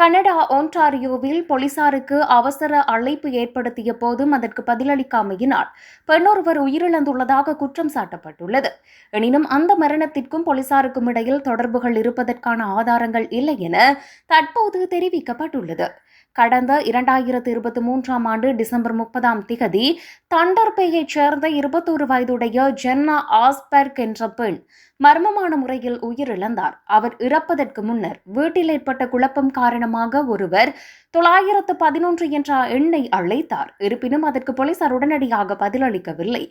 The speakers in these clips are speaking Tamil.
கனடா ஒன்டாரியோவில் போலீசாருக்கு அவசர அழைப்பு ஏற்படுத்திய போதும் அதற்கு பதிலளிக்காமையினால் பெண்ணொருவர் உயிரிழந்துள்ளதாக குற்றம் சாட்டப்பட்டுள்ளது. எனினும் அந்த மரணத்திற்கும் போலீசாருக்கும் இடையில் தொடர்புகள் இருப்பதற்கான ஆதாரங்கள் இல்லை என தற்போது தெரிவிக்கப்பட்டுள்ளது. கடந்த இரண்டாயிரத்து இருபத்தி மூன்றாம் ஆண்டு டிசம்பர் முப்பதாம் திகதி தண்டர்பேயைச் சேர்ந்த இருபத்தோரு வயதுடைய ஜென்னா ஆஸ்பெர்க் என்ற பெண் மர்மமான முறையில் உயிரிழந்தார். அவர் இறப்பதற்கு முன்னர் வீட்டில் ஏற்பட்ட குழப்பம் காரணமாக ஒருவர் தொள்ளாயிரத்து பதினொன்று என்ற எண்ணை அழைத்தார். இருப்பினும் அதற்கு போலீசார் உடனடியாக பதிலளிக்கவில்லை.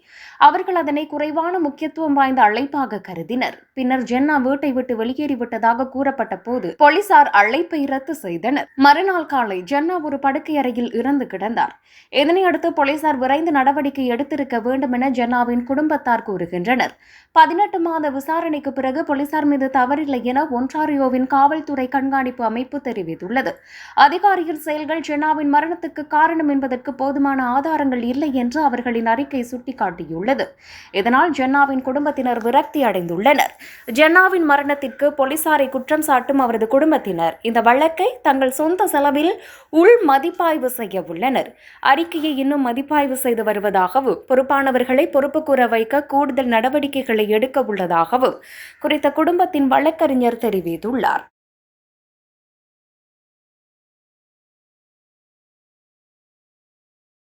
அவர்கள் அதனை குறைவான முக்கியத்துவம் வாய்ந்த அழைப்பாக கருதினர். பின்னர் ஜென்னா வீட்டை விட்டு வெளியேறிவிட்டதாக கூறப்பட்ட போது போலீசார் அழைப்பை ரத்து செய்தனர். மறுநாள் காலை ஜென்னா ஒரு படுக்கை அறையில் இறந்து கிடந்தார். இதனையடுத்து போலீசார் விரைந்து நடவடிக்கை எடுத்திருக்க வேண்டும் என ஜென்னாவின் குடும்பத்தார் கூறுகின்றனர். பதினெட்டு மாத விசாரணைக்கு பிறகு போலீசார் மீது தவறில்லை என ஒன்றாரியோவின் காவல்துறை கண்காணிப்பு அமைப்பு தெரிவித்துள்ளது. அதிகாரி அதிகாரியின் செயல்கள் ஜென்னாவின் மரணத்துக்கு காரணம் என்பதற்கு போதுமான ஆதாரங்கள் இல்லை என்று அவர்களின் அறிக்கை சுட்டிக்காட்டியுள்ளது. இதனால் ஜென்னாவின் குடும்பத்தினர் விரக்தி அடைந்துள்ளனர். ஜென்னாவின் மரணத்திற்கு போலீசாரை குற்றம் சாட்டும் அவரது குடும்பத்தினர் இந்த வழக்கை தங்கள் சொந்த செலவில் உள் மதிப்பாய்வு செய்ய உள்ளனர். அறிக்கையை இன்னும் மதிப்பாய்வு செய்து வருவதாகவும் பொறுப்பானவர்களை பொறுப்பு கூற வைக்க கூடுதல் நடவடிக்கைகளை எடுக்க உள்ளதாகவும் குறித்த குடும்பத்தின் வழக்கறிஞர் தெரிவித்துள்ளார்.